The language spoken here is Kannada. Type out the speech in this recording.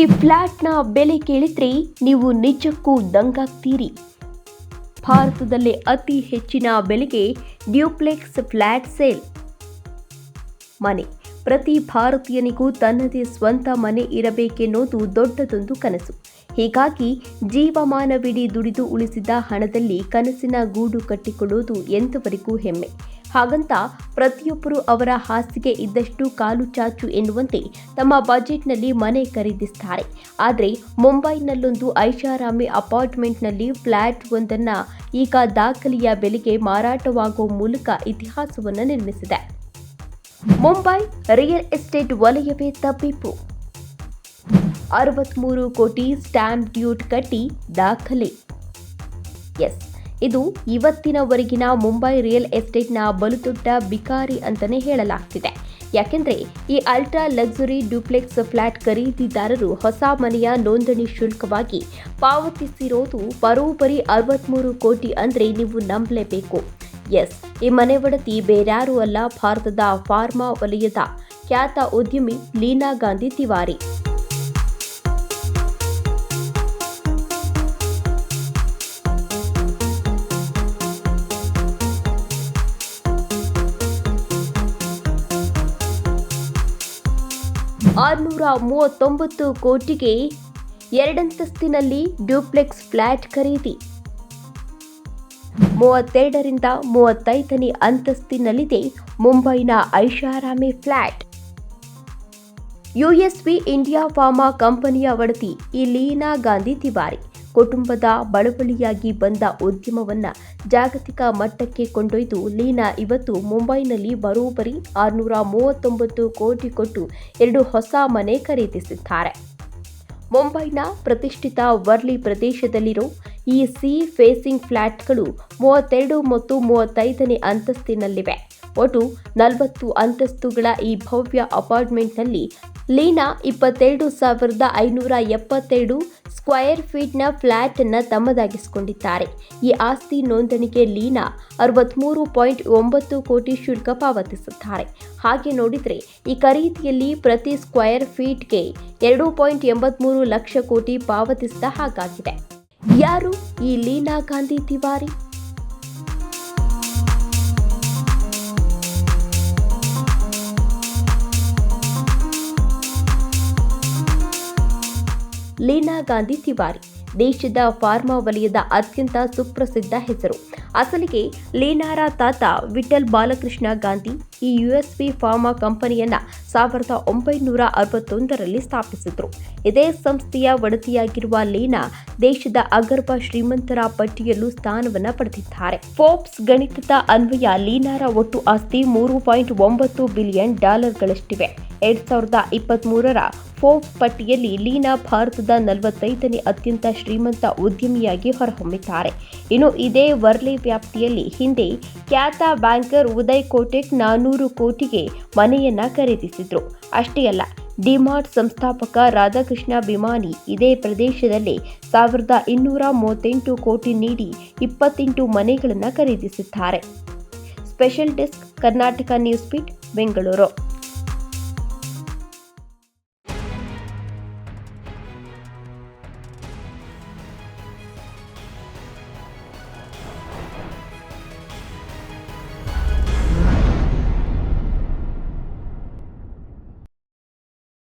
ಈ ಫ್ಲ್ಯಾಟ್ನ ಬೆಲೆ ಕೇಳಿದ್ರೆ ನೀವು ನಿಜಕ್ಕೂ ದಂಗಾಗ್ತೀರಿ. ಭಾರತದಲ್ಲೇ ಅತಿ ಹೆಚ್ಚಿನ ಬೆಲೆಗೆ ಡ್ಯೂಪ್ಲೆಕ್ಸ್ ಫ್ಲ್ಯಾಟ್ ಸೇಲ್. ಮನೆ. ಪ್ರತಿ ಭಾರತೀಯನಿಗೂ ತನ್ನದೇ ಸ್ವಂತ ಮನೆ ಇರಬೇಕೆನ್ನೋದು ದೊಡ್ಡದೊಂದು ಕನಸು. ಹೀಗಾಗಿ ಜೀವಮಾನವಿಡೀ ದುಡಿದು ಉಳಿಸಿದ ಹಣದಲ್ಲಿ ಕನಸಿನ ಗೂಡು ಕಟ್ಟಿಕೊಳ್ಳುವುದು ಎಂತವರಿಗೂ ಹೆಮ್ಮೆ. ಹಾಗಂತ ಪ್ರತಿಯೊಬ್ಬರು ಅವರ ಹಾಸಿಗೆ ಇದ್ದಷ್ಟು ಕಾಲು ಚಾಚು ಎನ್ನುವಂತೆ ತಮ್ಮ ಬಜೆಟ್ನಲ್ಲಿ ಮನೆ ಖರೀದಿಸ್ತಾರೆ. ಆದರೆ ಮುಂಬೈನಲ್ಲೊಂದು ಐಷಾರಾಮಿ ಅಪಾರ್ಟ್ಮೆಂಟ್ನಲ್ಲಿ ಫ್ಲ್ಯಾಟ್ ಒಂದನ್ನು ಈಗ ದಾಖಲೆಯ ಬೆಲೆಗೆ ಮಾರಾಟವಾಗುವ ಮೂಲಕ ಇತಿಹಾಸವನ್ನು ನಿರ್ಮಿಸಿದೆ. ಮುಂಬೈ ರಿಯಲ್ ಎಸ್ಟೇಟ್ ವಲಯವೇ ತಪ್ಪಿಪು. ಅರವತ್ಮೂರು ಕೋಟಿ ಸ್ಟ್ಯಾಂಪ್ ಡ್ಯೂಟ್ ಕಟ್ಟಿ ದಾಖಲೆ. ಎಸ್. ಇದು ಇವತ್ತಿನವರೆಗಿನ ಮುಂಬೈ ರಿಯಲ್ ಎಸ್ಟೇಟ್ನ ಬಲುದೊಡ್ಡ ಬಿಕಾರಿ ಅಂತಲೇ ಹೇಳಲಾಗ್ತಿದೆ. ಯಾಕೆಂದ್ರೆ ಈ ಅಲ್ಟ್ರಾ ಲಕ್ಸುರಿ ಡ್ಯೂಪ್ಲೆಕ್ಸ್ ಫ್ಲಾಟ್ ಖರೀದಿದಾರರು ಹೊಸ ಮನೆಯ ನೋಂದಣಿ ಶುಲ್ಕವಾಗಿ ಪಾವತಿಸಿರೋದು ಬರೋಬ್ಬರಿ ಅರವತ್ಮೂರು ಕೋಟಿ ಅಂದ್ರೆ ನೀವು ನಂಬಲೇಬೇಕು. ಎಸ್, ಈ ಮನೆ ಒಡತಿ ಬೇರ್ಯಾರೂ ಅಲ್ಲ, ಭಾರತದ ಫಾರ್ಮಾ ವಲಯದ ಖ್ಯಾತ ಉದ್ಯಮಿ ಲೀನಾ ಗಾಂಧಿ ತಿವಾರಿ. ಆರುನೂರ ಮೂವತ್ತೊಂಬತ್ತು ಕೋಟಿಗೆ ಎರಡಂತಸ್ತಿನಲ್ಲಿ ಡ್ಯೂಪ್ಲೆಕ್ಸ್ ಫ್ಲ್ಯಾಟ್ ಖರೀದಿ. ಮೂವತ್ತೆರಡರಿಂದ ಮೂವತ್ತೈದನೇ ಅಂತಸ್ತಿನಲ್ಲಿದೆ ಮುಂಬೈನ ಐಷಾರಾಮಿ ಫ್ಲ್ಯಾಟ್ ಯುಎಸ್ವಿ ಇಂಡಿಯಾ ಫಾರ್ಮಾ ಕಂಪನಿಯ ವಡತಿ ಲೀನಾ ಗಾಂಧಿ ತಿವಾರಿ. ಕುಟುಂಬದ ಬಳವಳಿಯಾಗಿ ಬಂದ ಉದ್ಯಮವನ್ನ ಜಾಗತಿಕ ಮಟ್ಟಕ್ಕೆ ಕೊಂಡೊಯ್ದು ಲೀನಾ ಇವತ್ತು ಮುಂಬೈನಲ್ಲಿ ಬರೋಬ್ಬರಿ ಆರುನೂರ ಮೂವತ್ತೊಂಬತ್ತು ಕೋಟಿ ಕೊಟ್ಟು ಎರಡು ಹೊಸ ಮನೆ ಖರೀದಿಸಿದ್ದಾರೆ. ಮುಂಬೈನ ಪ್ರತಿಷ್ಠಿತ ವರ್ಲಿ ಪ್ರದೇಶದಲ್ಲಿರೋ ಈ ಸಿ ಫೇಸಿಂಗ್ ಫ್ಲ್ಯಾಟ್ಗಳು ಮೂವತ್ತೆರಡು ಮತ್ತು ಮೂವತ್ತೈದನೇ ಅಂತಸ್ತಿನಲ್ಲಿವೆ. ಒಟ್ಟು ನಲವತ್ತು ಅಂತಸ್ತುಗಳ ಈ ಭವ್ಯ ಅಪಾರ್ಟ್ಮೆಂಟ್ನಲ್ಲಿ ಲೀನಾ ಇಪ್ಪತ್ತೆರಡು ಸಾವಿರದ ಐನೂರ ಎಪ್ಪತ್ತೆರಡು ಸ್ಕ್ವಯರ್ ಫೀಟ್ನ ಫ್ಲ್ಯಾಟ್ ಅನ್ನು ತಮ್ಮದಾಗಿಸಿಕೊಂಡಿದ್ದಾರೆ. ಈ ಆಸ್ತಿ ನೋಂದಣಿಗೆ ಲೀನಾ ಅರವತ್ಮೂರು ಪಾಯಿಂಟ್ ಒಂಬತ್ತು ಕೋಟಿ ಶುಲ್ಕ ಪಾವತಿಸುತ್ತಾರೆ. ಹಾಗೆ ನೋಡಿದರೆ, ಈ ಖರೀದಿಯಲ್ಲಿ ಪ್ರತಿ ಸ್ಕ್ವೇರ್ ಫೀಟ್ಗೆ ಎರಡು ಪಾಯಿಂಟ್ ಎಂಬತ್ಮೂರು ಲಕ್ಷ ಕೋಟಿ ಪಾವತಿಸಿದ ಹಾಗಾಗಿದೆ. ಯಾರು ಈ ಲೀನಾ ಗಾಂಧಿ ತಿವಾರಿ? ಗಾಂಧಿ ತಿವಾರಿ, ದೇಶದ ಫಾರ್ಮಾ ವಲಯದ ಅತ್ಯಂತ ಸುಪ್ರಸಿದ್ಧ ಹೆಸರು. ಅಸಲಿಗೆ ಲೀನಾರ ತಾತ ವಿಠಲ್ ಬಾಲಕೃಷ್ಣ ಗಾಂಧಿ ಈ ಯುಎಸ್ಪಿ ಫಾರ್ಮಾ ಕಂಪನಿಯನ್ನ ಸಾವಿರದ ಒಂಬೈನೂರ ಅರವತ್ತೊಂದರಲ್ಲಿ ಸ್ಥಾಪಿಸಿದ್ರು. ಇದೇ ಸಂಸ್ಥೆಯ ಒಡತಿಯಾಗಿರುವ ಲೀನಾ ದೇಶದ ಅಗರ್ಭ ಶ್ರೀಮಂತರ ಪಟ್ಟಿಯಲ್ಲೂ ಸ್ಥಾನವನ್ನು ಪಡೆದಿದ್ದಾರೆ. ಫೋರ್ಬ್ಸ್ ಗಣಿತದ ಅನ್ವಯ ಲೀನಾರ ಒಟ್ಟು ಆಸ್ತಿ ಮೂರು ಪಾಯಿಂಟ್ ಒಂಬತ್ತು ಬಿಲಿಯನ್ ಡಾಲರ್ಗಳಷ್ಟಿವೆ. ಎರಡ್ ಸಾವಿರದ ಇಪ್ಪತ್ಮೂರರ ಫೋರ್ಬ್ಸ್ ಪಟ್ಟಿಯಲ್ಲಿ ಲೀನಾ ಭಾರತದ ನಲವತ್ತೈದನೇ ಅತ್ಯಂತ ಶ್ರೀಮಂತ ಉದ್ಯಮಿಯಾಗಿ ಹೊರಹೊಮ್ಮಿದ್ದಾರೆ. ಇನ್ನು ಇದೇ ವರ್ಲಿ ವ್ಯಾಪ್ತಿಯಲ್ಲಿ ಹಿಂದೆ ಖ್ಯಾತ ಬ್ಯಾಂಕರ್ ಉದಯ್ ಕೋಟೆಕ್ ನಾನೂರು ಕೋಟಿಗೆ ಮನೆಯನ್ನ ಖರೀದಿಸಿದ್ರು. ಅಷ್ಟೇ ಅಲ್ಲ, ಡಿಮಾರ್ಟ್ ಸಂಸ್ಥಾಪಕ ರಾಧಾಕೃಷ್ಣ ಬಿಮಾನಿ ಇದೇ ಪ್ರದೇಶದಲ್ಲಿ ಸಾವಿರದ ಇನ್ನೂರ ಮೂವತ್ತೆಂಟು ಕೋಟಿ ನೀಡಿ ಇಪ್ಪತ್ತೆಂಟು ಮನೆಗಳನ್ನು ಖರೀದಿಸಿದ್ದಾರೆ. ಸ್ಪೆಷಲ್ ಡೆಸ್ಕ್ ಕರ್ನಾಟಕ ನ್ಯೂಸ್ ಪೀಟ್ ಬೆಂಗಳೂರು.